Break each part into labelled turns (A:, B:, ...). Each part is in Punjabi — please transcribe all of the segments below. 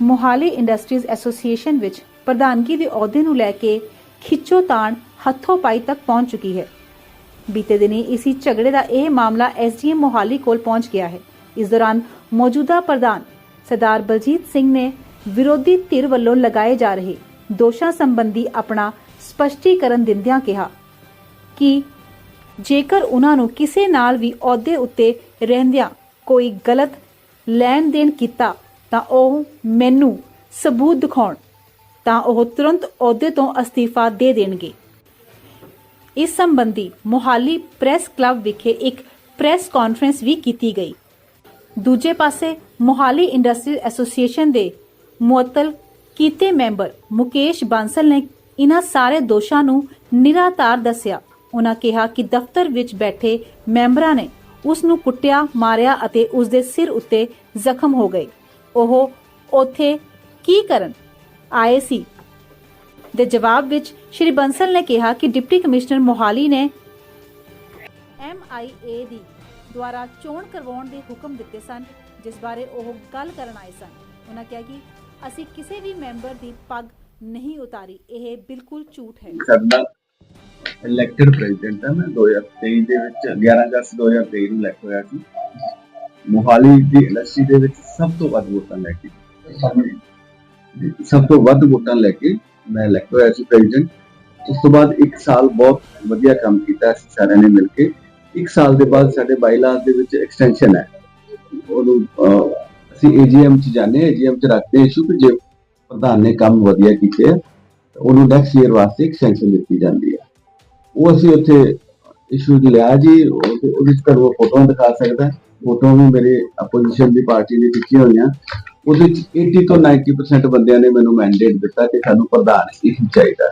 A: ਮੋਹਾਲੀ ਇੰਡਸਟਰੀਜ਼ ਐਸੋਸੀਏਸ਼ਨ ਵਿੱਚ ਪ੍ਰਧਾਨਗੀ ਦੇ ਅਹੁਦੇ ਨੂੰ ਲੈ ਕੇ ਖਿੱਚੋਤਾਣ ਹੱਥੋਂ ਪਾਈ ਤੱਕ ਪਹੁੰਚ ਚੁੱਕੀ ਹੈ। ਬੀਤੇ ਦਿਨੀ ਇਸੀ ਝਗੜੇ ਦਾ ਇਹ ਮਾਮਲਾ ਐਸਡੀਐਮ ਮੋਹਾਲੀ ਕੋਲ ਪਹੁੰਚ ਗਿਆ ਹੈ। ਇਸ ਦੌਰਾਨ ਮੌਜੂਦਾ ਪ੍ਰਧਾਨ ਸਰਦਾਰ ਬਲਜੀਤ ਸਿੰਘ ਨੇ ਵਿਰੋਧੀ ਧਿਰ ਵੱਲੋਂ ਲਗਾਏ ਜਾ ਰਹੇ ਦੋਸ਼ਾਂ ਸੰਬੰਧੀ ਆਪਣਾ ਸਪਸ਼ਟੀਕਰਨ ਦਿੰਦਿਆਂ ਕਿਹਾ ਕਿ ਜੇਕਰ ਉਹਨਾਂ ਨੂੰ ਕਿਸੇ ਨਾਲ ਵੀ ਅਹੁਦੇ ਉੱਤੇ ਰਹਿੰਦਿਆਂ ਕੋਈ ਗਲਤ ਲੈਣ ਦੇਣ ਕੀਤਾ ਤਾਂ ਉਹ ਮੈਨੂੰ ਸਬੂਤ ਦਿਖਾਉਣ, ਤਾਂ ਉਹ ਤੁਰੰਤ ਅਹੁਦੇ ਤੋਂ ਅਸਤੀਫਾ ਦੇ ਦੇਣਗੇ। ਇਸ ਸੰਬੰਧੀ ਮੋਹਾਲੀ ਪ੍ਰੈਸ ਕਲੱਬ ਵਿਖੇ ਇੱਕ ਪ੍ਰੈਸ ਕਾਨਫਰੰਸ ਵੀ ਕੀਤੀ ਗਈ। ਦੂਜੇ ਪਾਸੇ ਮੋਹਾਲੀ ਇੰਡਸਟਰੀ ਐਸੋਸੀਏਸ਼ਨ ਦੇ ਮੁਅੱਤਲ ਕੀਤੇ ਮੈਂਬਰ ਮੁਕੇਸ਼ ਬਾਂਸਲ ਨੇ ਇਨ੍ਹਾਂ ਸਾਰੇ ਦੋਸ਼ਾਂ ਨੂੰ ਨਿਰਾਧਾਰ ਦੱਸਿਆ। ਉਹਨਾਂ ਕਿਹਾ ਕਿ ਦਫ਼ਤਰ ਵਿੱਚ ਬੈਠੇ ਮੈਂਬਰਾਂ ਨੇ ਉਸ ਨੂੰ ਕੁੱਟਿਆ, ਮਾਰਿਆ ਅਤੇ ਉਸ ਦੇ ਸਿਰ ਉੱਤੇ ਜ਼ਖਮ ਹੋ ਗਏ। ਉਹ ਉੱਥੇ ਕੀ ਕਰਨ ਆਏ ਸੀ? ਦੇ ਜਵਾਬ ਵਿੱਚ ਸ਼੍ਰੀ ਬੰਸਲ ਨੇ ਕਿਹਾ ਕਿ ਡਿਪਟੀ ਕਮਿਸ਼ਨਰ ਮੋਹਾਲੀ ਨੇ MIA ਦੀ ਦੁਆਰਾ ਚੋਣ ਕਰਵਾਉਣ ਦੇ ਹੁਕਮ ਦਿੱਤੇ ਸਨ, ਜਿਸ ਬਾਰੇ ਉਹ ਗੱਲ ਕਰਨ ਆਏ ਸਨ। ਉਹਨਾਂ ਕਿਹਾ ਕਿ ਅਸੀਂ ਕਿਸੇ ਵੀ ਮੈਂਬਰ ਦੀ ਪੱਗ ਨਹੀਂ ਉਤਾਰੀ। ਇਹ ਬਿਲਕੁਲ ਝੂਠ ਹੈ।
B: ਸਾਡਾ ਇਲੈਕਟਡ ਪ੍ਰੈਜ਼ੀਡੈਂਟ ਹੈ ਮੈਂ 2023 ਦੇ ਵਿੱਚ 11 ਅਗਸਤ 2023 ਨੂੰ ਇਲੈਕਟ ਹੋਇਆ ਸੀ। ਮੋਹਾਲੀ ਦੀ ਇੰਡਸਟਰੀ ਦੇ ਵਿੱਚ ਸਭ ਤੋਂ ਵੱਧ ਵੋਟਾਂ ਲੈ ਕੇ ਜੀ, ਸਭ ਤੋਂ ਵੱਧ ਵੋਟਾਂ ਲੈ ਕੇ ਮੈਂ ਇਲੈਕਟ ਹੋਇਆ ਸੀ ਪ੍ਰੈਜ਼ੀਡੈਂਟ ਉਸ ਤੋਂ ਬਾਅਦ 1 ਸਾਲ ਬਹੁਤ ਵਧੀਆ ਕੰਮ ਕੀਤਾ ਅਸੀਂ ਸਾਰਿਆਂ ਨੇ ਮਿਲ ਕੇ। 1 ਸਾਲ ਦੇ ਬਾਅਦ ਸਾਡੇ ਬਾਈਲਾਸ ਦੇ ਵਿੱਚ ਐਕਸਟੈਂਸ਼ਨ ਹੈ। ਉਹਨੂੰ ਅਸੀਂ ਏਜੀਐਮ ਚ ਜਾਂਦੇ ਏਜੀਐਮ ਚ ਰੱਖਦੇ ਇਸ਼ੂ ਕਿ ਜੇ ਪ੍ਰਧਾਨ ਨੇ ਕੰਮ ਵਧੀਆ ਕੀਤੇ ਆ ਉਹਨੂੰ ਨੈਕਸਟ ਈਅਰ ਵਾਸਤੇ ਐਕਸਟੈਂਸ਼ਨ ਦਿੱਤੀ ਜਾਂਦੀ ਹੈ। ਉਹ ਅਸੀਂ ਉੱਥੇ ਇਸ਼ੂ ਲਿਆ ਜੀ ਉਹਦੇ ਚ ਤੁਹਾਨੂੰ ਫੋਟੋ ਦਿਖਾ ਸਕਦਾ। ਫੋਟੋ ਵੀ ਮੇਰੇ ਆਪੋਜੀਸ਼ਨ ਦੀ ਪਾਰਟੀ ਨੇ ਖਿੱਚੀਆਂ ਹੋਈਆਂ। ਉਹਦੇ ਚ 80 ਤੋਂ 90% ਬੰਦਿਆਂ ਨੇ ਮੈਨੂੰ ਮੈਂਡੇਟ ਦਿੱਤਾ ਕਿ ਸਾਨੂੰ ਪ੍ਰਧਾਨ ਹੀ ਚਾਹੀਦਾ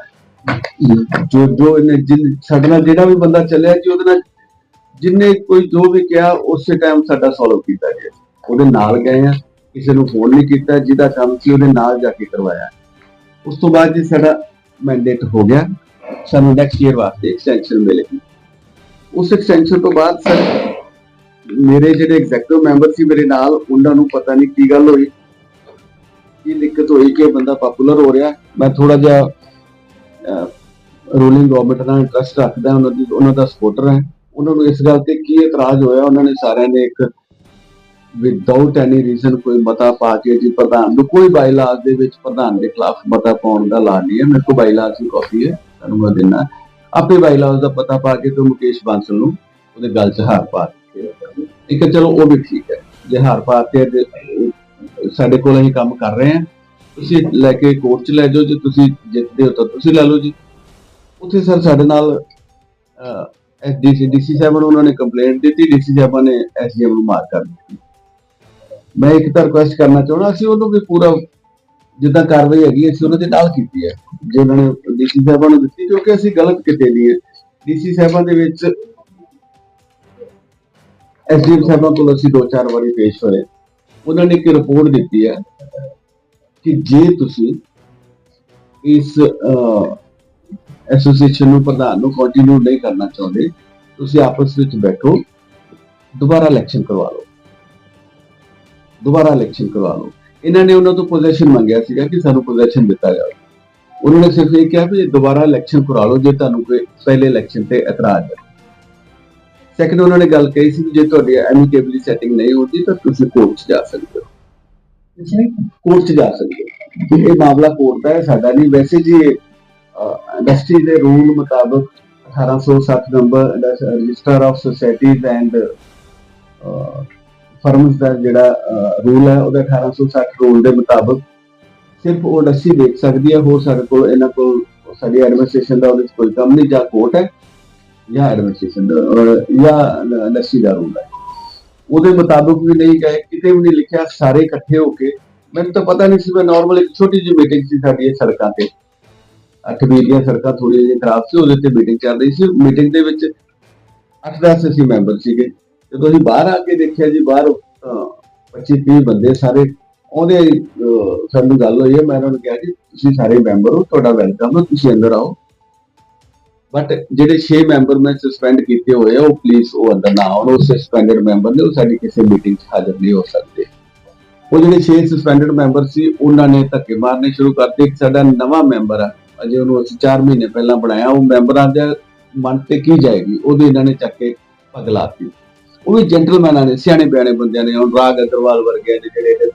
B: ਜੋ ਜੋ ਇਹਨੇ ਸਾਡੇ ਨਾਲ ਜਿਹੜਾ ਵੀ ਬੰਦਾ ਚੱਲਿਆ ਜੀ, ਉਹਦੇ ਨਾਲ ਜਿੰਨੇ ਕੋਈ ਜੋ ਵੀ ਕਿਹਾ, ਉਸੇ ਟਾਈਮ ਸਾਡਾ ਸੋਲਵ ਕੀਤਾ ਗਿਆ। ਉਹਦੇ ਨਾਲ ਗਏ ਆ, ਕਿਸੇ ਨੂੰ ਫੋਨ ਨਹੀਂ ਕੀਤਾ, ਜਿਹਦਾ ਕੰਮ ਸੀ ਉਹਦੇ ਨਾਲ ਜਾ ਕੇ ਕਰਵਾਇਆ। ਉਸ ਤੋਂ ਬਾਅਦ ਜੀ ਸਾਡਾ ਮੈਂਡੇਟ ਹੋ ਗਿਆ। ਸਾਨੂੰ ਨੈਕਸਟ ਈਅਰ ਵਾਸਤੇ ਐਕਸਟੈਂਸ਼ਨ ਮਿਲੇਗੀ ਉਸ ਐਕਸਟੈਂਸ਼ਨ ਤੋਂ ਬਾਅਦ ਸਰ ਮੇਰੇ ਜਿਹੜੇ ਐਗਜ਼ੈਕਟਿਵ ਮੈਂਬਰ ਸੀ ਮੇਰੇ ਨਾਲ, ਉਹਨਾਂ ਨੂੰ ਪਤਾ ਨਹੀਂ ਕੀ ਗੱਲ ਹੋਈ। ਕੀ ਦਿੱਕਤ ਹੋਈ ਕਿ ਬੰਦਾ ਪਪੂਲਰ ਹੋ ਰਿਹਾ। ਮੈਂ ਥੋੜਾ ਜਿਹਾ ਰੂਲਿੰਗ ਗਵਰਨਮੈਂਟ ਨਾਲ ਇੰਟਰਸਟ ਰੱਖਦਾ, ਉਹਨਾਂ ਦੀ, ਉਹਨਾਂ ਦਾ ਸਪੋਰਟਰ ਹੈ। ਉਹਨਾਂ ਨੂੰ ਇਸ ਗੱਲ ਤੇ ਕੀ ਇਤਰਾਜ਼ ਹੋਇਆ? ਉਹਨਾਂ ਨੇ ਸਾਰਿਆਂ ਨੇ ਇੱਕ ਵਿਦਆਊਟ ਐਨੀ ਰੀਜ਼ਨ ਕੋਈ ਮਤਾ ਪਾ ਕੇ ਜੀ ਪ੍ਰਧਾਨ ਨੂੰ, ਕੋਈ ਬਾਈਲਾਸ ਦੇ ਵਿੱਚ ਪ੍ਰਧਾਨ ਦੇ ਖਿਲਾਫ ਮਤਾ ਪਾਉਣ ਦਾ ਲਾ ਨਹੀਂ ਹੈ। ਮੇਰੇ ਕੋਲ ਬਾਈਲਾਸ ਦੀ ਕਾਪੀ ਹੈ, ਤੁਹਾਨੂੰ ਮੈਂ ਦਿੰਦਾ। ਆਪੇ ਬਾਈਲਾਸ ਦਾ ਪਤਾ ਪਾ ਕੇ ਤੇ ਮੁਕੇਸ਼ ਬਾਂਸਲ ਨੂੰ ਉਹਦੇ ਗੱਲ 'ਚ ਹਾਰ ਪਾ ਦਿੱਤੀ ਇੱਕ ਚਲੋ ਉਹ ਵੀ ਠੀਕ ਹੈ। ਜੇ ਹਾਰ ਪਾਤੇ ਸਾਡੇ ਕੋਲ ਅਸੀਂ ਕੰਮ ਕਰ ਰਹੇ ਹਾਂ, ਤੁਸੀਂ ਲੈ ਕੇ ਕੋਰਟ 'ਚ ਲੈ ਜਾਓ ਜੇ, ਤੁਸੀਂ ਜਿੱਤਦੇ ਹੋ ਤਾਂ ਤੁਸੀਂ ਲੈ ਲਓ ਜੀ। ਉੱਥੇ ਸਰ ਸਾਡੇ ਨਾਲ ਐਸਡੀਸੀ ਡੀਸੀ ਸਾਹਿਬ ਨੂੰ ਉਹਨਾਂ ਨੇ ਕੰਪਲੇਂਟ ਦਿੱਤੀ ਡੀਸੀ ਸਾਹਿਬਾਂ ਨੇ ਐਸਡੀਐਮ ਨੂੰ ਮਾਰ ਕਰ ਦਿੱਤੀ। ਮੈਂ ਇੱਕ ਤਾਂ ਰਿਕੁਐਸਟ ਕਰਨਾ ਚਾਹੁੰਦਾ, ਅਸੀਂ ਉਹਨੂੰ ਵੀ ਪੂਰਾ ਜਿੱਦਾਂ ਕਾਰਵਾਈ ਹੈਗੀ ਅਸੀਂ ਉਹਨਾਂ ਦੇ ਨਾਲ ਕੀਤੀ ਹੈ। ਜੇ ਉਹਨਾਂ ਨੇ ਡੀਸੀ ਸਾਹਿਬਾਂ ਨੂੰ ਦਿੱਤੀ, ਕਿਉਂਕਿ ਅਸੀਂ ਗਲਤ ਕਿਤੇ ਨਹੀਂ ਹੈ। ਡੀਸੀ ਸਾਹਿਬਾਂ ਦੇ ਵਿੱਚ ਐਸਡੀਐਮ ਸਾਹਿਬਾਂ ਕੋਲ ਅਸੀਂ ਦੋ ਚਾਰ ਵਾਰੀ ਪੇਸ਼ ਹੋਏ। ਉਹਨਾਂ ਨੇ ਇੱਕ ਰਿਪੋਰਟ ਦਿੱਤੀ ਹੈ ਕਿ ਜੇ ਤੁਸੀਂ ਇਸ ਐਸੋਸੀਏਸ਼ਨ ਨੂੰ ਪ੍ਰਧਾਨ ਨੂੰ ਕੰਟੀਨਿਊ ਨਹੀਂ ਕਰਨਾ ਚਾਹੁੰਦੇ, ਤੁਸੀਂ ਆਪਸ ਵਿੱਚ ਬੈਠੋ, ਦੁਬਾਰਾ ਇਲੈਕਸ਼ਨ ਕਰਵਾ ਲਓ। ਦੁਬਾਰਾ ਇਲੈਕਸ਼ਨ ਕਰਵਾ ਲਓ। ਇਹਨਾਂ ਨੇ ਉਹਨਾਂ ਤੋਂ ਪੋਜੀਸ਼ਨ ਮੰਗਿਆ ਸੀਗਾ ਕਿ ਸਾਨੂੰ ਪੋਜੀਸ਼ਨ ਦਿੱਤਾ ਜਾਵੇ। ਉਹਨਾਂ ਨੇ ਸਿਰਫ ਇਹ ਕਿਹਾ ਵੀ ਦੁਬਾਰਾ ਇਲੈਕਸ਼ਨ ਕਰਾ ਲਓ, ਜੇ ਤੁਹਾਨੂੰ ਕੋਈ ਪਹਿਲੇ ਇਲੈਕਸ਼ਨ ਤੇ ਇਤਰਾਜ਼ ਹੈ। ਸੈਕੰਡ ਉਹਨਾਂ ਨੇ ਗੱਲ ਕਹੀ ਸੀ ਕਿ ਜੇ ਤੁਹਾਡੀ ਐਮਿਕੇਬਲੀ ਸੈਟਿੰਗ ਨਹੀਂ ਹੁੰਦੀ ਤਾਂ ਤੁਸੀਂ ਕੋਰਟ 'ਚ ਜਾ ਸਕਦੇ ਹੋ। ਕੋਰਟ 'ਚ ਜਾ ਸਕਦੇ ਹੋ। ਇਹ ਮਾਮਲਾ ਕੋਰਟ ਦਾ ਹੈ ਸਾਡਾ ਨਹੀਂ। ਵੈਸੇ ਜੀ ਇੰਡਸਟਰੀ ਦੇ ਰੂਲ ਮੁਤਾਬਕ 1860 number register of societies and firms ਦਾ ਜਿਹੜਾ ਰੂਲ ਹੈ ਉਹਦਾ 1860 ਰੂਲ ਦੇ ਮੁਤਾਬਕ ਸਿਰਫ ਉਹ ਇੰਡਸਟਰੀ ਦੇਖ ਸਕਦੀ ਹੈ। ਹੋਰ ਸਾਡੇ ਕੋਲ ਇਹਨਾਂ ਕੋਲ ਸਾਡੀ ਐਡਮਿਨਿਸਟ੍ਰੇਸ਼ਨ ਦਾ ਉਹਦੇ ਕੋਈ ਕੰਮ ਨਹੀਂ ਜਾਂ ਕੋਰਟ ਹੈ। ਜਾਂ ਐਡਮਿਨਿਸਟ੍ਰੇਸ਼ਨ ਜਾਂ ਇੰਡਸਟਰੀ ਦਾ ਰੂਲ ਹੈ। ਉਹਦੇ ਮੁਤਾਬਕ ਵੀ ਨਹੀਂ ਗਏ, ਕਿਤੇ ਵੀ ਨਹੀਂ ਲਿਖਿਆ, ਸਾਰੇ ਇਕੱਠੇ ਹੋ ਕੇ। ਮੈਨੂੰ ਤਾਂ ਪਤਾ ਨਹੀਂ ਸੀ, ਮੈਂ ਨਾਰਮਲ ਇੱਕ ਛੋਟੀ ਜਿਹੀ ਮੀਟਿੰਗ ਸੀ ਸਾਡੀ ਸੜਕਾਂ ਤੇ। ਅੱਠ ਦੀਆਂ ਸੜਕਾਂ ਥੋੜੀ ਜਿਹੀ ਖਰਾਬ ਸੀ, ਉਹਦੇ ਤੇ ਮੀਟਿੰਗ ਚੱਲ ਰਹੀ ਸੀ। ਮੀਟਿੰਗ ਦੇ ਵਿੱਚ 8-10 ਅਸੀਂ ਮੈਂਬਰ ਸੀਗੇ। ਜਦੋਂ ਅਸੀਂ ਬਾਹਰ ਆ ਕੇ ਦੇਖਿਆ ਜੀ, ਬਾਹਰ 25-30 ਬੰਦੇ ਸਾਰੇ, ਉਹਦੇ ਸਾਨੂੰ ਗੱਲ ਹੋਈ ਹੈ, ਮੈਂ ਉਹਨਾਂ ਨੂੰ ਕਿਹਾ ਕਿ ਤੁਸੀਂ ਸਾਰੇ ਮੈਂਬਰ ਹੋ, ਤੁਹਾਡਾ ਵੈਲਕਮ ਹੈ, ਤੁਸੀਂ ਅੰਦਰ ਆਓ। ਬਟ ਜਿਹੜੇ 6 ਮੈਂਬਰ ਮੈਂ ਸਸਪੈਂਡ ਕੀਤੇ ਹੋਏ ਆ, ਉਹ ਪਲੀਜ਼ ਉਹ ਅੰਦਰ ਨਾ ਆਉਣ, ਉਹ ਸਸਪੈਂਡਡ ਮੈਂਬਰ ਨੇ, ਉਹ ਸਾਡੀ ਕਿਸੇ ਮੀਟਿੰਗ 'ਚ ਹਾਜ਼ਰ ਨਹੀਂ ਹੋ ਸਕਦੇ। ਉਹ ਜਿਹੜੇ 6 ਸਸਪੈਂਡਡ ਮੈਂਬਰ ਸੀ, ਉਹਨਾਂ ਨੇ ਧੱਕੇ ਮਾਰਨੇ ਸ਼ੁਰੂ ਕਰਤੇ। ਇੱਕ ਸਾਡਾ ਨਵਾਂ ਮੈਂਬਰ ਆ, ਅਜੇ ਉਹਨੂੰ ਅਸੀਂ 4 ਮਹੀਨੇ ਪਹਿਲਾਂ ਬਣਾਇਆ, ਉਹ ਮੈਂਬਰਾਂ ਦੇ ਮਨ ਤੇ ਕੀ ਜਾਏਗੀ, ਉਹਦੇ ਇਹਨਾਂ ਨੇ ਚੱਕ ਕੇ ਪਗਲਾਤੀ ਉਹ ਵੀ ਜੈਂਟਲਮੈਨਾਂ ਨੇ, ਸਿਆਣੇ ਬਿਆਣੇ ਬੰਦਿਆਂ ਨੇ, ਹੁਣ ਰਾਗ ਅਗਰਵਾਲ ਵਰਗੇ ਨੇ ਜਿਹੜੇ ਇਹਦੇ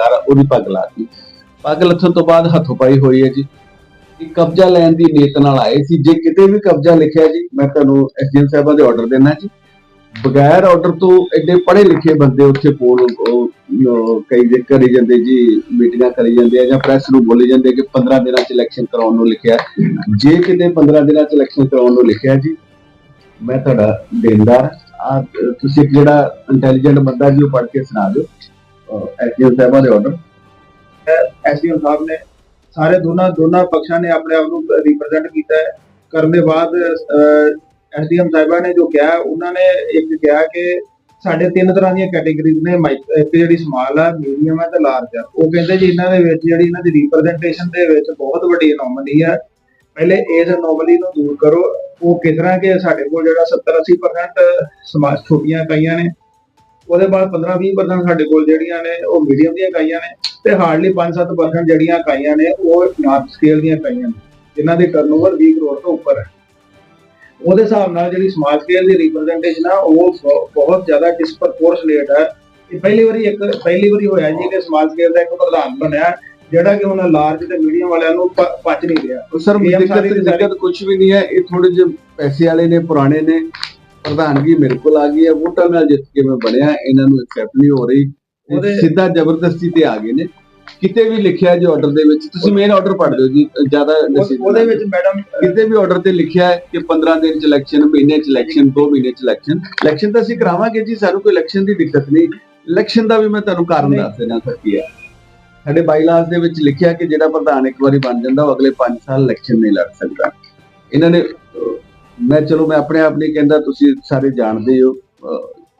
B: ਆ, ਉਹਦੀ ਪੱਗ ਲਾਤੀ ਪੱਗ ਲੱਥਣ ਤੋਂ ਬਾਅਦ ਹੱਥੋਂ ਪਾਈ ਹੋਈ ਹੈ ਜੀ। ਕਿ ਕਬਜ਼ਾ ਲੈਣ ਦੀ ਨੀਤ ਨਾਲ ਆਏ ਸੀ। ਜੇ ਕਿਤੇ ਵੀ ਕਬਜ਼ਾ ਲਿਖਿਆ ਜੀ, ਮੈਂ ਤੁਹਾਨੂੰ ਐਸਡੀਐਮ ਸਾਹਿਬਾਂ ਦੇ ਆਰਡਰ ਦੇਣਾ ਜੀ। ਬਗੈਰ ਆਰਡਰ ਤੋਂ ਐਡੇ ਪੜ੍ਹੇ ਲਿਖੇ ਬੰਦੇ ਉੱਥੇ ਕੋਲ ਕਈ ਦੇ ਕਰੀ ਜਾਂਦੇ ਜੀ, ਮੀਟਿੰਗਾਂ ਕਰੀ ਜਾਂਦੇ ਆ ਜਾਂ ਪ੍ਰੈਸ ਨੂੰ ਬੋਲੀ ਜਾਂਦੇ ਕਿ 15 ਦਿਨਾਂ ਚ ਇਲੈਕਸ਼ਨ ਕਰਾਉਣ ਨੂੰ ਲਿਖਿਆ। ਜੇ ਕਿਤੇ 15 ਦਿਨਾਂ ਚ ਇਲੈਕਸ਼ਨ ਕਰਾਉਣ ਨੂੰ ਲਿਖਿਆ ਜੀ, ਮੈਂ ਤੁਹਾਡਾ ਦੇਣਦਾਰ ਆ, ਤੁਸੀਂ ਇੱਕ ਜਿਹੜਾ ਇੰਟੈਲੀਜੈਂਟ ਬੰਦਾ ਜੀ, ਉਹ ਪੜ੍ਹ ਕੇ ਸੁਣਾ ਦਿਓ। ਐਸਡੀਐਮ ਸਾਹਿਬਾਂ ਦੇ ਆਰਡਰ
C: ਐਸਡੀਐਮ ਸਾਹਿਬ ਨੇ ਸਾਰੇ ਦੋਨਾਂ ਦੋਨਾਂ ਪੱਖਾਂ ਨੇ ਆਪਣੇ ਆਪ ਨੂੰ ਰਿਪਰੈਜ਼ੈਂਟ ਕੀਤਾ ਹੈ। ਕਰਨ ਦੇ ਬਾਅਦ ਐਸਡੀਐਮ ਸਾਹਿਬਾਂ ਨੇ ਜੋ ਕਿਹਾ, ਉਹਨਾਂ ਨੇ ਇੱਕ ਕਿਹਾ ਕਿ ਸਾਡੇ ਤਿੰਨ ਤਰ੍ਹਾਂ ਦੀਆਂ ਕੈਟਾਗਰੀਜ਼ ਨੇ ਮਾਈਕ- ਇੱਕ ਜਿਹੜੀ ਸਮਾਲ ਆ ਮੀਡੀਅਮ ਹੈ ਤੇ ਲਾਰਜ ਆ। ਉਹ ਕਹਿੰਦੇ ਜੀ ਇਹਨਾਂ ਦੇ ਵਿੱਚ ਜਿਹੜੀ ਇਹਨਾਂ ਦੀ ਰਿਪਰੈਜ਼ੈਂਟੇਸ਼ਨ ਦੇ ਵਿੱਚ ਬਹੁਤ ਵੱਡੀ ਅਨੋਮਲੀ ਹੈ ਪਹਿਲੇ ਇਸ ਅਨੋਮਲੀ ਨੂੰ ਦੂਰ ਕਰੋ। ਉਹ ਕਿਸ ਤਰ੍ਹਾਂ ਕਿ ਸਾਡੇ ਕੋਲ ਜਿਹੜਾ 70 80% ਸਮਾਜ ਛੋਟੀਆਂ ਇਕਾਈਆਂ ਨੇ, ਉਹਦੇ ਬਾਅਦ 15 20% ਸਾਡੇ ਕੋਲ ਜਿਹੜੀਆਂ ਨੇ, ਉਹ ਮੀਡੀਅਮ ਦੀਆਂ ਇਕਾਈਆਂ ਨੇ। ਤੇ ਹਾਰਡਲੀ 5-7% ਜਿਹੜੀਆਂ ਇਕਾਈਆਂ ਨੇ ਉਹ ਲਾਰਜ ਸਕੇਲ ਦੀਆਂ ਇਕਾਈਆਂ ਨੇ। ਜਿਨ੍ਹਾਂ ਦੀ ਟਰਨਓਵਰ 20 ਕਰੋੜ ਤੋਂ ਉੱਪਰ ਹੈ। ਉਹਦੇ ਹਿਸਾਬ ਨਾਲ ਜਿਹੜੀ ਸਮਾਜ ਸਕੇਲ ਦੀ ਰਿਪਰੈਜ਼ੈਂਟੇਸ਼ਨ ਆ ਉਹ ਬਹੁਤ ਜ਼ਿਆਦਾ ਡਿਸਪਰਪੋਰਸ਼ਨੇਟ ਹੈ। ਇਹ ਪਹਿਲੀ ਵਾਰੀ ਇੱਕ ਪਹਿਲੀ ਵਾਰੀ ਹੋਇਆ ਜੀ ਕਿ ਸਮਾਜ ਸਕੇਲ ਦਾ ਇੱਕ ਪ੍ਰਧਾਨ ਬਣਿਆ ਜਿਹੜਾ ਕਿ ਹੁਣ ਲਾਰਜ ਤੇ ਮੀਡੀਅਮ ਵਾਲਿਆਂ ਨੂੰ ਪਚ ਨਹੀਂ ਰਿਹਾ।
B: ਉਹ ਸਰ ਦਿੱਕਤ ਦਿੱਕਤ ਕੁਝ ਵੀ ਨਹੀਂ ਹੈ। ਇਹ ਥੋੜੇ ਜਿਹੇ ਪੈਸੇ ਵਾਲੇ ਨੇ ਪੁਰਾਣੇ ਨੇ। ਪ੍ਰਧਾਨਗੀ ਮੇਰੇ ਕੋਲ ਆ ਗਈ ਹੈ। ਵੋਟਾਂ ਨਾਲ ਜਿੱਤ ਕੇ ਮੈਂ ਬਣਿਆ। ਇਹਨਾਂ ਨੂੰ ਐਕਸੈਪਟ ਨਹੀਂ ਹੋ ਰਹੀ।
C: ਉਹਦੇ-
B: ਸਿੱਧਾ ਜ਼ਬਰਦਸਤੀ ਤੇ ਆ ਗਏ ਨੇ। ਕਿਤੇ ਵੀ ਲਿਖਿਆ ਜੋ ਆਰਡਰ ਦੇ ਵਿੱਚ ਤੁਸੀਂ ਮੇਨ ਆਰਡਰ ਪੜ੍ਹ ਦਿਓ ਜੀ ਜ਼ਿਆਦਾ
C: ਉਹ- ਉਹਦੇ ਵਿੱਚ ਮੈਡਮ
B: ਕਿਤੇ ਵੀ ਆਰਡਰ ਤੇ ਲਿਖਿਆ ਹੈ ਕਿ 15 ਦਿਨ ਚ ਇਲੈਕਸ਼ਨ ਮਹੀਨੇ ਚ ਇਲੈਕਸ਼ਨ 2 ਮਹੀਨੇ ਚ ਇਲੈਕਸ਼ਨ ਇਲੈਕਸ਼ਨ ਤਾਂ ਅਸੀਂ ਕਰਾਵਾਂਗੇ ਜੀ ਸਾਨੂੰ ਕੋਈ ਇਲੈਕਸ਼ਨ ਦੀ ਦਿੱਕਤ ਨਹੀਂ। ਇਲੈਕਸ਼ਨ ਦਾ ਵੀ ਮੈਂ ਤੁਹਾਨੂੰ ਕਾਰਨ। ਦੱਸ ਦੇਣਾ ਸਰ ਕੀ ਹੈ। ਸਾਡੇ ਬਾਈਲਾਸ ਦੇ ਵਿੱਚ ਲਿਖਿਆ ਕਿ ਜਿਹੜਾ ਪ੍ਰਧਾਨ ਇੱਕ ਵਾਰੀ ਬਣ ਜਾਂਦਾ ਉਹ ਅਗਲੇ 5 ਸਾਲ ਇਲੈਕਸ਼ਨ ਨਹੀਂ ਲੜ ਸਕਦਾ। ਇਹਨਾਂ ਨੇ ਮੈਂ ਚਲੋ ਮੈਂ ਆਪਣੇ ਆਪ ਨਹੀਂ ਕਹਿੰਦਾ ਤੁਸੀਂ ਸਾਰੇ ਜਾਣਦੇ ਹੋ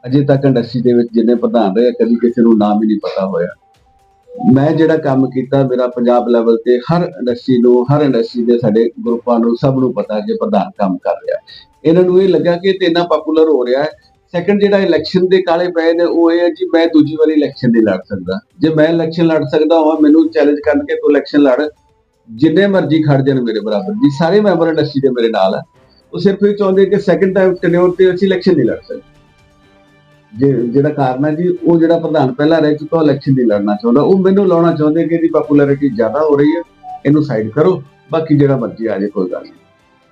B: ਅਜੇ ਤੱਕ ਇੰਡਸਟਰੀ ਦੇ ਵਿੱਚ ਜਿੰਨੇ ਪ੍ਰਧਾਨ ਰਹੇ ਕਦੀ ਕਿਸੇ ਨੂੰ ਨਾਮ ਹੀ ਨਹੀਂ ਪਤਾ ਹੋਇਆ। ਮੈਂ ਜਿਹੜਾ ਕੰਮ ਕੀਤਾ, ਮੇਰਾ ਪੰਜਾਬ ਲੈਵਲ ਤੇ ਹਰ ਇੰਡਸਟਰੀ ਨੂੰ, ਹਰ ਇੰਡਸਟਰੀ ਦੇ ਸਾਡੇ ਗਰੁੱਪਾਂ ਨੂੰ ਸਭ ਨੂੰ ਪਤਾ ਕਿ ਪ੍ਰਧਾਨ ਕੰਮ ਕਰ ਰਿਹਾ। ਇਹਨਾਂ ਨੂੰ ਇਹ ਲੱਗਾ ਕਿ ਇਹ ਤੇ ਇੰਨਾ ਪਪੂਲਰ ਹੋ ਰਿਹਾ ਹੈ। ਸੈਕੰਡ ਜਿਹੜਾ ਇਲੈਕਸ਼ਨ ਦੇ ਕਾਲੇ ਪਏ ਨੇ, ਉਹ ਇਹ ਹੈ ਜੀ ਮੈਂ ਦੂਜੀ ਵਾਰੀ ਇਲੈਕਸ਼ਨ ਨਹੀਂ ਲੜ ਸਕਦਾ। ਜੇ ਮੈਂ ਇਲੈਕਸ਼ਨ ਲੜ ਸਕਦਾ ਹਾਂ ਮੈਨੂੰ ਚੈਲੰਜ ਕਰਕੇ ਤੂੰ ਇਲੈਕਸ਼ਨ ਲੜ। ਜਿੰਨੇ ਮਰਜ਼ੀ ਖੜ ਜਾਣ ਮੇਰੇ ਬਰਾਬਰ ਜੀ ਸਾਰੇ ਮੈਂਬਰ ਇੰਡਸਟਰੀ ਦੇ ਮੇਰੇ ਨਾਲ ਆ। ਉਹ ਸਿਰਫ ਇਹ ਚਾਹੁੰਦੇ ਕਿ ਸੈਕੰਡ ਟਾਈਮ ਟੈਨਿਓਰ ਤੇ ਅਸੀਂ ਇਲੈਕਸ਼ਨ ਨਹੀਂ ਲੜ ਸਕਦੇ। ਜਿਹੜਾ ਕਾਰਨ ਹੈ ਜੀ ਉਹ ਜਿਹੜਾ ਪ੍ਰਧਾਨ ਪਹਿਲਾਂ ਰਹਿ ਚੁੱਕਾ ਉਹ ਇਲੈਕਸ਼ਨ ਨਹੀਂ ਲੜਨਾ ਚਾਹੁੰਦਾ। ਉਹ ਮੈਨੂੰ ਲਾਉਣਾ ਚਾਹੁੰਦੇ ਕਿ ਇਹਦੀ ਪਪੂਲੈਰਿਟੀ ਜ਼ਿਆਦਾ ਹੋ ਰਹੀ ਹੈ ਇਹਨੂੰ ਸਾਈਡ ਕਰੋ ਬਾਕੀ ਜਿਹੜਾ ਮਰਜ਼ੀ ਆ ਜਾਏ ਕੋਈ ਗੱਲ ਨਹੀਂ।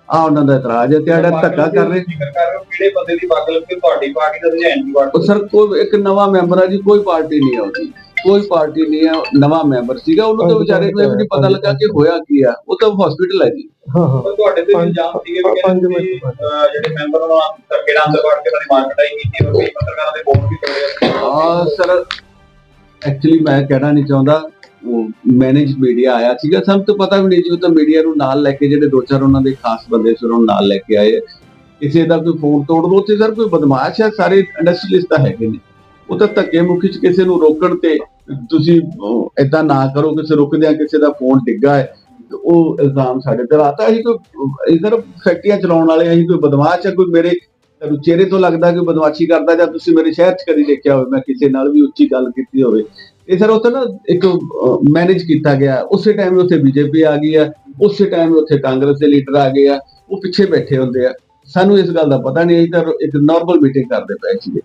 B: ਆ ਉਹਨਾਂ ਦਾ ਇਤਰਾਜ਼ ਹੈ ਤੇ ਜਿਹੜਾ ਧੱਕਾ ਕਰ ਰਹੇ।
C: ਕਿਹੜੇ ਬੰਦੇ ਦੀ ਪਾਗਲ ਕਿ ਤੁਹਾਡੀ ਪਾਰਟੀ ਦਾ ਜਾਂ ਐਂਟੀ ਪਾਰਟੀ
B: ਉਹ ਸਰ ਕੋਈ ਇੱਕ ਨਵਾਂ ਮੈਂਬਰ ਆ ਜੀ ਕੋਈ ਪਾਰਟੀ ਨਹੀਂ ਆ ਉਹਦੀ। ਕੋਈ ਪਾਰਟੀ ਨਹੀਂ ਆ ਨਵਾਂ ਮੈਂਬਰ ਸੀਗਾ ਉਹਨੂੰ ਤਾਂ ਵਿਚਾਰੇ ਨੂੰ ਇਹ ਵੀ ਨਹੀਂ ਪਤਾ ਲੱਗਾ ਕਿ ਹੋਇਆ ਕੀ ਆ ਉਹ ਤਾਂ ਹਸਪੀਟਲ ਹੈ ਜੀ।
D: ਹਾਂ ਹਾਂ।
C: ਤੁਹਾਡੇ ਤੇ ਇਲਜ਼ਾਮ ਸੀਗੇ ਅਹ, ਜਿਹੜੇ ਮੈਂਬਰ ਨੂੰ ਧੱਕੇ ਨਾਲ ਅੰਦਰ ਵੜ ਕੇ ਉਹਨਾਂ ਦੀ ਮਾਰਕਟਾਈ ਕੀਤੀ ਔਰ ਕਈ ਪੱਤਰਕਾਰਾਂ ਦੇ ਫੋਨ ਵੀ ਤੋੜੇ
B: ਹਾਂ ਸਰ ਐਕਚੁਅਲੀ ਮੈਂ ਕਹਿਣਾ ਨਹੀਂ ਚਾਹੁੰਦਾ ਉਹ ਮੈਨੇਜ ਮੀਡੀਆ ਆਇਆ ਸੀਗਾ ਸਾਨੂੰ ਤਾਂ ਪਤਾ ਵੀ ਨਹੀਂ ਜੀ ਉਹ ਤਾਂ ਮੀਡੀਆ ਨੂੰ ਨਾਲ ਲੈ ਕੇ ਜਿਹੜੇ ਦੋ ਚਾਰ ਉਹਨਾਂ ਦੇ ਖਾਸ ਬੰਦੇ ਸੀ ਉਹਨਾਂ ਨੂੰ ਨਾਲ ਲੈ ਕੇ ਆਏ। ਕਿਸੇ ਦਾ ਕੋਈ ਫੋਨ ਤੋੜ ਦੋ ਉੱਥੇ ਸਰ ਕੋਈ ਬਦਮਾਸ਼ ਹੈ ਸਾਰੇ ਇੰਡਸਟਰੀਲਿਸਟ ਤਾਂ ਹੈਗੇ ਨੇ। ਉਹ ਤਾਂ ਧੱਕੇ ਮੁੱਖੀ ਚ ਕਿਸੇ ਨੂੰ ਰੋਕਣ ਤੇ ਤੁਸੀਂ ਇਦਾਂ ਨਾ ਕਰੋ, ਕਿਸੇ ਰੁਕਦਿਆਂ ਕਿਸੇ ਦਾ ਫੋਨ ਡਿੱਗਾ ਹੈ ਉਹ ਇਲਜ਼ਾਮ ਸਾਡੇ ਤੇ ਲਾਤਾ। ਅਸੀਂ ਕੋਈ ਇਧਰ ਫੈਕਟਰੀਆਂ ਚਲਾਉਣ ਵਾਲੇ ਅਸੀਂ ਕੋਈ ਬਦਮਾਸ਼ ਹੈ ਕੋਈ ਮੇਰੇ ਚਿਹਰੇ ਤੋਂ ਲੱਗਦਾ ਕਿ ਬਦਮਾਸ਼ੀ ਕਰਦਾ ਜਾਂ ਤੁਸੀਂ ਮੇਰੇ ਸ਼ਹਿਰ 'ਚ ਕਦੀ ਦੇਖਿਆ ਹੋਵੇ, ਮੈਂ ਕਿਸੇ ਨਾਲ ਵੀ ਉੱਚੀ ਗੱਲ ਕੀਤੀ ਹੋਵੇ। ਇਹ ਸਰ ਉੱਥੇ ਨਾ ਇੱਕ ਮੈਨੇਜ ਕੀਤਾ ਗਿਆ। ਉਸੇ ਟਾਈਮ ਉੱਥੇ ਬੀਜੇਪੀ ਆ ਗਈ ਆ, ਉਸੇ ਟਾਈਮ ਉੱਥੇ ਕਾਂਗਰਸ ਦੇ ਲੀਡਰ ਆ ਗਏ ਆ, ਉਹ ਪਿੱਛੇ ਬੈਠੇ ਹੁੰਦੇ ਆ। ਸਾਨੂੰ ਇਸ ਗੱਲ ਦਾ ਪਤਾ ਨਹੀਂ, ਅਸੀਂ ਤਾਂ ਇੱਕ ਨਾਰਮਲ ਮੀਟਿੰਗ ਕਰਦੇ ਪਏ ਸੀਗੇ।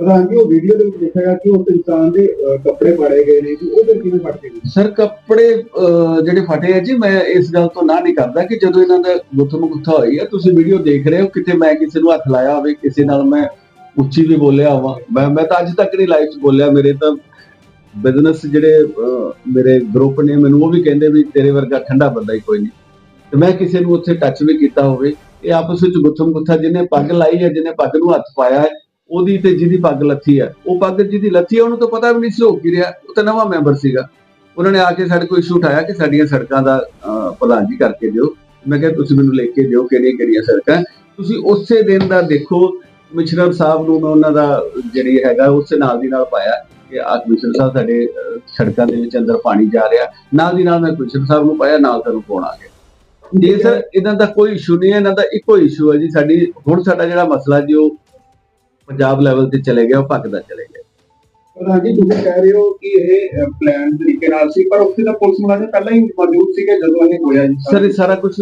C: ਪ੍ਰਧਾਨ ਜੀ ਉਹ ਵੀਡੀਓ ਦੇ ਵਿੱਚ ਦੇਖਿਆ ਕਿ ਉਸ ਇਨਸਾਨ ਦੇ ਅਹ, ਕੱਪੜੇ ਪਾੜੇ ਗਏ ਨੇ ਜੀ। ਉਹ ਫਿਰ ਕਿਵੇਂ ਫੜ ਗਏ
B: ਸਰ ਕੱਪੜੇ ਅਹ, ਜਿਹੜੇ ਫਟੇ ਆ ਜੀ ਮੈਂ ਇਸ ਗੱਲ ਤੋਂ ਨਾ ਨਹੀਂ ਕਰਦਾ ਕਿ ਜਦੋਂ ਇਹਨਾਂ ਦਾ ਗੁੱਥਮ ਗੁੱਥਾ ਹੋਈ ਆ ਤੁਸੀਂ ਵੀਡੀਓ ਦੇਖ ਰਹੇ ਹੋ ਕਿਤੇ ਮੈਂ ਕਿਸੇ ਨੂੰ ਹੱਥ ਲਾਇਆ ਹੋਵੇ ਕਿਸੇ ਨਾਲ ਮੈਂ ਉੱਚੀ ਵੀ ਬੋਲਿਆ ਹੋਵਾਂ ਮੈਂ ਮੈਂ ਤਾਂ ਅੱਜ ਤੱਕ ਨਹੀਂ ਲਾਈਵ 'ਚ ਬੋਲਿਆ ਮੇਰੇ ਤਾਂ ਬਿਜ਼ਨਸ ਜਿਹੜੇ ਅਹ, ਮੇਰੇ ਗਰੁੱਪ ਨੇ ਮੈਨੂੰ ਉਹ ਵੀ ਕਹਿੰਦੇ ਵੀ ਤੇਰੇ ਵਰਗਾ ਠੰਡਾ ਬੰਦਾ ਹੀ ਕੋਈ ਨਹੀਂ। ਤੇ ਮੈਂ ਕਿਸੇ ਨੂੰ ਉੱਥੇ ਟੱਚ ਵੀ ਕੀਤਾ ਹੋਵੇ। ਇਹ ਆਪਸ ਵਿੱਚ ਗੁੱਥਮ ਗੁੱਥਾ ਜਿਹਨੇ ਪੱਗ ਲਾਈ ਹੈ ਜਿਹਨੇ ਪੱਗ ਨੂੰ ਹੱਥ ਪਾਇਆ ਹੈ ਉਹਦੀ ਤੇ ਜਿਹਦੀ ਪੱਗ ਲੱਥੀ ਹੈ ਉਹ ਪੱਗ ਜਿਹਦੀ ਲੱਥੀ ਹੈ ਉਹਨੂੰ ਤਾਂ ਪਤਾ ਵੀ ਨਹੀਂ ਸੀ ਹੋ ਕੀ ਰਿਹਾ ਉਹ ਤਾਂ ਨਵਾਂ ਮੈਂਬਰ ਸੀਗਾ। ਉਹਨਾਂ ਨੇ ਆ ਕੇ ਸਾਡੇ ਕੋਲ ਇਸ਼ੂ ਉਠਾਇਆ ਕਿ ਸਾਡੀਆਂ ਸੜਕਾਂ ਦਾ ਪ੍ਰਧਾਨ ਜੀ ਕਰਕੇ ਦਿਓ। ਮੈਂ ਕਿਹਾ ਤੁਸੀਂ ਮੈਨੂੰ ਲਿਖ ਕੇ ਦਿਓ ਕਿਹੜੀਆਂ ਕਿਹੜੀਆਂ ਸੜਕਾਂ ਤੁਸੀਂ ਉਸੇ ਦਿਨ ਦਾ ਦੇਖੋ ਕਮਿਸ਼ਨਰ ਸਾਹਿਬ ਨੂੰ ਮੈਂ ਉਹਨਾਂ ਦਾ ਜਿਹੜੀ ਹੈਗਾ ਉਸੇ ਨਾਲ ਦੀ ਨਾਲ ਪਾਇਆ ਕਿ ਆ ਕਮਿਸ਼ਨਰ ਸਾਹਿਬ ਸਾਡੇ ਸੜਕਾਂ ਦੇ ਵਿੱਚ ਅੰਦਰ ਪਾਣੀ ਜਾ ਰਿਹਾ। ਨਾਲ ਦੀ ਨਾਲ ਮੈਂ ਕਮਿਸ਼ਨਰ ਸਾਹਿਬ ਨੂੰ ਪਾਇਆ ਨਾਲ ਤੁਹਾਨੂੰ ਫੋਨ ਆ ਗਿਆ। ਇਹ ਸਰ ਇਹਨਾਂ ਦਾ ਕੋਈ ਇਸ਼ੂ ਨਹੀਂ ਹੈ ਇਹਨਾਂ ਦਾ ਇੱਕੋ ਇਸ਼ੂ ਹੈ ਜੀ। ਸਾਡੀ ਹੁਣ ਸਾਡਾ ਜਿਹੜਾ ਮਸਲਾ ਜੀ ਉਹ ਪੰਜਾਬ ਲੈਵਲ ਤੇ ਚਲੇ ਗਿਆ ਉਹ ਪੱਕ ਦਾ ਚਲੇ ਗਿਆ
C: ਪ੍ਰਧਾਨ ਜੀ ਤੁਸੀਂ ਕਹਿ ਰਹੇ ਹੋ ਕਿ ਇਹ ਪਲਾਨ ਤਰੀਕੇ ਨਾਲ ਸੀ ਪਰ ਉੱਥੇ ਤਾਂ ਪੁਲਿਸ ਮੁਲਾਜ਼ਮ ਪਹਿਲਾਂ ਹੀ ਮੌਜੂਦ ਸੀਗੇ ਜਦੋਂ ਇਹ ਹੋਇਆ ਜੀ
B: ਸਰ ਇਹ ਸਾਰਾ ਕੁਝ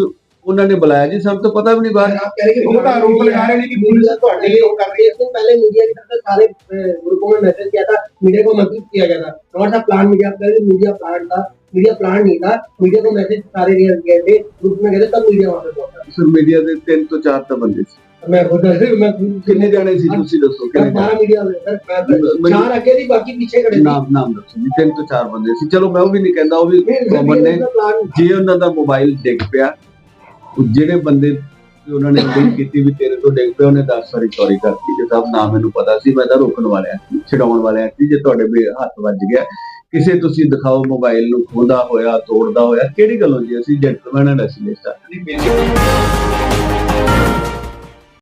B: ਉਹਨਾਂ ਨੇ ਬੁਲਾਇਆ ਜੀ ਸਾਨੂੰ ਤਾਂ ਪਤਾ ਵੀ ਨਹੀਂ ਬਾਹਰ
C: ਆਪ ਕਹਿ ਰਹੇ ਕਿ ਉਹ ਤਾਂ ਆਰੋਪ ਲਗਾ ਰਹੇ ਨੇ ਕਿ ਪੁਲਿਸ ਤੁਹਾਡੇ ਲਈ ਉਹ ਕਰ ਰਹੀ है
D: इससे पहले मीडिया की तरफ से सारे अ, ग्रुपों में मैसेज किया था मीडिया को मंत्रित किया गया था हमारा सा प्लान मीडिया पहले मीडिया प्लान था मीडिया प्लान नहीं था मीडिया को मैसेज सारे दिए गए थे ग्रुप में गए थे तब मीडिया वहां पे पहुंचा
B: ਸਰ ਮੀਡੀਆ ਦੇ ਤਿੰਨ ਤੋਂ ਚਾਰ ਤਾਂ ਬੰਦੇ ਮੈਂ
D: ਉਹਦਾ ਸੀ ਮੈਂ
B: ਕਿੰਨੇ ਜਾਣੇ ਸੀ ਤੁਸੀਂ ਦੱਸੋ ਕਿੰਨੇ
D: ਬਾਹਰ ਮੀਡੀਆ ਦੇ ਮੈਂ ਚਾਰ ਅੱਗੇ ਦੀ ਬਾਕੀ ਪਿੱਛੇ ਖੜੇ
B: ਨਾਮ ਨਾਮ ਦੱਸੋ ਜੀ ਤਿੰਨ ਤੋਂ ਚਾਰ ਬੰਦੇ ਸੀ। ਚਲੋ ਮੈਂ ਉਹ ਵੀ ਨਹੀਂ ਕਹਿੰਦਾ ਉਹ ਵੀ ਨਹੀਂ, ਨੇ। ਜੇ ਉਹਨਾਂ ਦਾ ਮੋਬਾਈਲ ਡਿੱਗ ਪਿਆ ਉਹ ਜਿਹੜੇ ਬੰਦੇ ਤੇ ਉਹਨਾਂ ਨੇ ਗੱਲ ਕੀਤੀ ਵੀ ਤੇਰੇ ਤੋਂ ਡਿੱਗ ਪਿਆ ਉਹਨੇ 10 ਵਾਰੀ ਸੌਰੀ ਕਰਤੀ ਕਿ ਸਾਹਿਬ ਨਾ ਮੈਨੂੰ ਪਤਾ ਸੀ ਮੈਂ ਤਾਂ ਰੋਕਣ ਵਾਲਿਆ ਸੀ ਛਡਾਉਣ ਵਾਲਿਆ ਸੀ ਜੇ ਤੁਹਾਡੇ ਵੀ ਹੱਥ ਵੱਜ ਗਿਆ। ਕਿਸੇ ਤੁਸੀਂ ਦਿਖਾਓ ਮੋਬਾਈਲ ਨੂੰ ਖੋਦਾ ਹੋਇਆ ਤੋੜਦਾ ਹੋਇਆ ਕਿਹੜੀ ਗੱਲੋਂ ਜੀ ਅਸੀਂ ਜੈਂਟਲਮੈਨ ਹਾਂ ਅਸੀਂ ਰਿਸ਼ਤਾ
C: ਨਹੀਂ ਬੇਚੇ